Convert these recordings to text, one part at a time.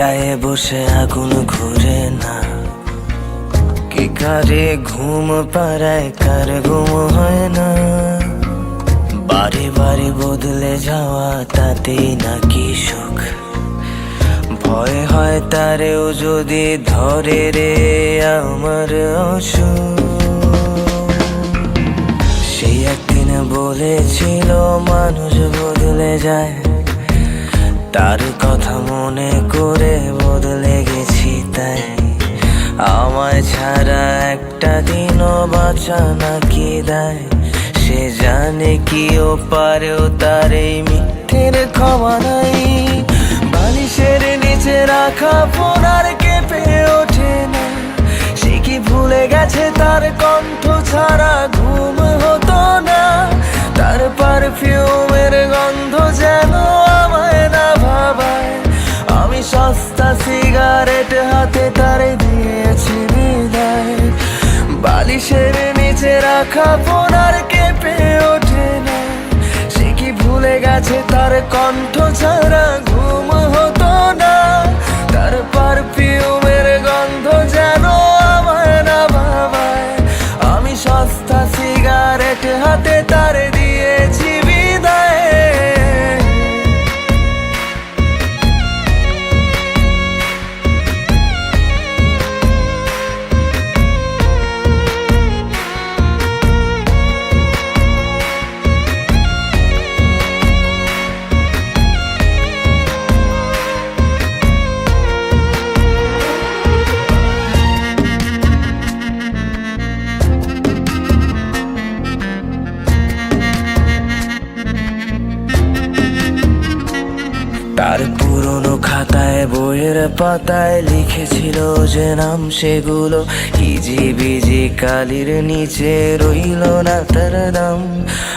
খাটায় বসে আগুন ঘুরে না। কি কারে ঘুম পাড়ায়, কার ঘুম হয় না। বারে বারে বদলে যাওয়া তাতেই নাকি সুখ। ভয় হয় তারেও যদি ধরে রে আমার অসুখ। সেই একদিন বলেছিল, মানুষ বদলে যায়। তার কথা মনে করে বদলে গেছি তাই। আমায় ছাড়া একটা দিনও বাঁচা নাকি দেয়। সে জানে কি ও পারেও তার এই মিথ্যের ক্ষমা নাই। বালিশের নিচে রাখা ফোন আর কেঁপে ওঠে না। সে কি ভুলে গেছে তার কণ্ঠ ছাড়া সিগারেট হাতে তারে দিয়েছি বিদায়। বালিশের নিচে রাখা ফোন আর কেঁপে ওঠে না। সে কি ভুলে গেছে তার কণ্ঠ ছাড়া তার পুরনো খাতায় বইয়ের পাতায় লিখেছিল যে নাম সেগুলো। ইজি বিজি কালির নিচে রইল না তার দাম।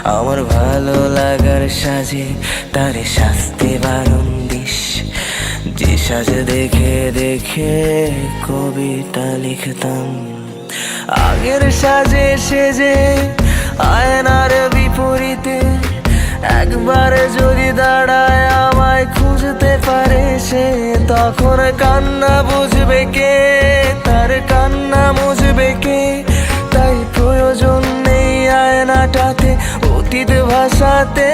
আমার ভালো লাগার সাজে তার শাস্তি বারণ দিস। যে সাজে দেখে দেখে কবিতা লিখতাম। আগের সাজে সেজে আয়নার বিপরীতে একবার যদি দাঁড়ায় তখন কান্না বুঝবে কে? তার কান্না বুঝবে কে? তাই প্রয়োজন নেই আয়নাটাতে অতীত ভাষাতে।